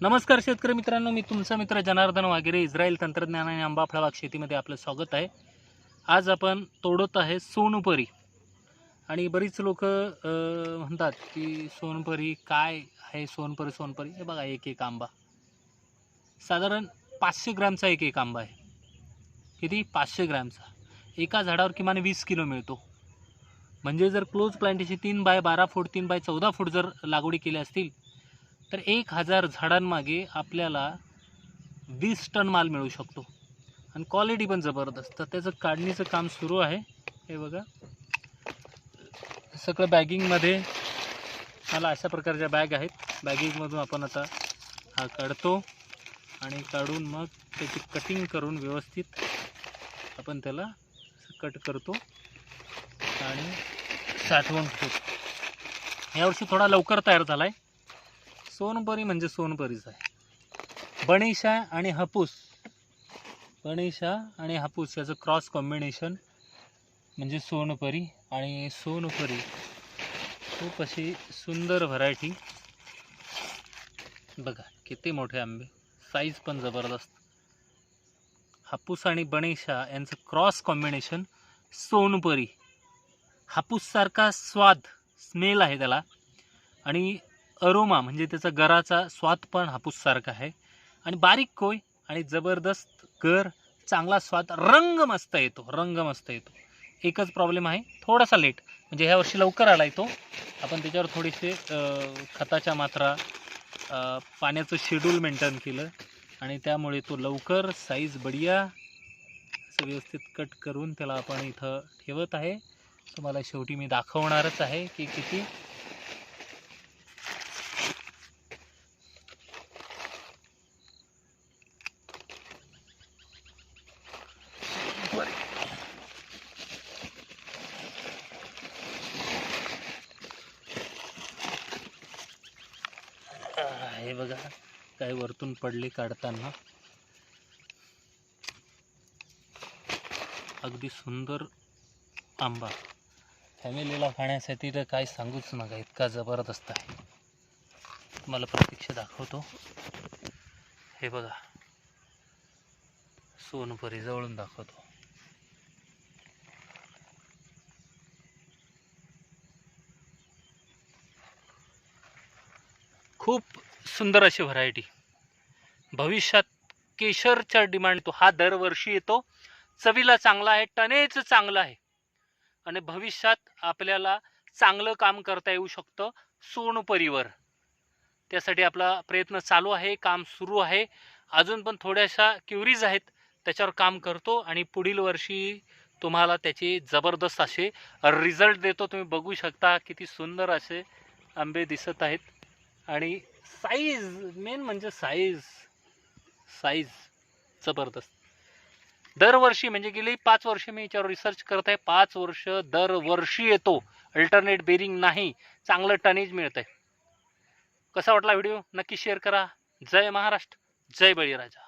नमस्कार शेतकरी मित्रांनो मी तुमचा मित्र जनार्दन वागिरे इस्रायल तंत्रज्ञान आणि आंबा फळबाग शेतीमध्ये आपलं स्वागत आहे. आज आपण तोडत आहे सोनपरी. आणि बरीच लोक म्हणतात की सोनपरी काय आहे सोनपरी सोनपरी? हे बघा एक एक आंबा. साधारण पाचशे ग्रॅमचा एक एक आंबा आहे. किती? पाचशे ग्रॅमचा. एका झाडावर किमान वीस किलो मिळतो. म्हणजे जर क्लोज प्लांटेशन तीन बाय बारा फूट तीन बाय चौदा फूट जर लागवडी केली असतील तर एक हजार झाडांमागे आपल्याला वीस टन माल मिळू शकतो. आणि क्वालिटी पण जबरदस्त. तर त्याचं काढणीचं काम सुरू आहे. हे बघा. सगळं बॅगिंगमध्ये मला अशा प्रकारच्या बॅग आहेत. बॅगिंगमधून आपण आता हा काढतो. आणि काढून मग त्याची कटिंग करून व्यवस्थित आपण त्याला कट करतो. आणि साठवून ठेवतो. यावर्षी थोडा लवकर तयार झाला आहे सोनपरी म्हणजे सोनपरीच आहे. बणीशा आणि हापूस. बणीशा आणि हापूस याचं क्रॉस कॉम्बिनेशन म्हणजे सोनपरी आणि सोनपरी. खूप अशी सुंदर व्हरायटी बघा किती मोठे आंबे. साईज पण जबरदस्त. हापूस आणि बणेशा यांचं क्रॉस कॉम्बिनेशन सोनपरी. हापूससारखा स्वाद स्मेल आहे त्याला. आणि अरोमा म्हणजे त्याचा गराचा स्वाद पण हापूससारखा आहे. आणि बारीक कोय आणि जबरदस्त गर चांगला स्वाद रंग मस्त येतो रंग मस्त येतो. एकच प्रॉब्लेम आहे थोडासा लेट म्हणजे ह्या वर्षी लवकर आला तो. आपण त्याच्यावर थोडेसे खताच्या मात्रा पाण्याचं शेड्यूल मेंटेन केलं. आणि त्यामुळे तो लवकर साईज बढिया असं व्यवस्थित कट करून त्याला आपण इथं ठेवत आहे. तुम्हाला शेवटी मी दाखवणारच आहे की किती आहे हे बघा काय वरतून पडले काढताना. अगदी सुंदर आंबा. फॅमिलीला खाण्यासाठी तर काय सांगूच नका इतका जबरदस्त आहे. तुम्हाला प्रत्यक्ष दाखवतो. हे बघा सोनपरी जवळून दाखवतो. खूप सुंदर अशी व्हरायटी भविष्यात केशरचा डिमांड तो हा दरवर्षी येतो. चवीला चांगला आहे टनेच चांगलं आहे. आणि भविष्यात आपल्याला चांगलं काम करता येऊ शकतं सोनपरीवर त्यासाठी आपला प्रयत्न चालू आहे काम सुरू आहे. अजून पण थोड्याशा क्युरीज आहेत त्याच्यावर काम करतो आणि पुढील वर्षी तुम्हाला त्याचे जबरदस्त असे रिझल्ट देतो. तुम्ही बघू शकता किती सुंदर असे आंबे दिसत आहेत. आणि साईज मेन म्हणजे साईज साईज जबरदस्त. दरवर्षी म्हणजे गेली पाच वर्ष मी याच्यावर रिसर्च करत आहे. पाच वर्ष दरवर्षी येतो. अल्टरनेट बेरिंग नाही. चांगलं टनेज मिळत आहे कसा वाटला व्हिडिओ नक्की शेअर करा. जय महाराष्ट्र. जय बळीराजा.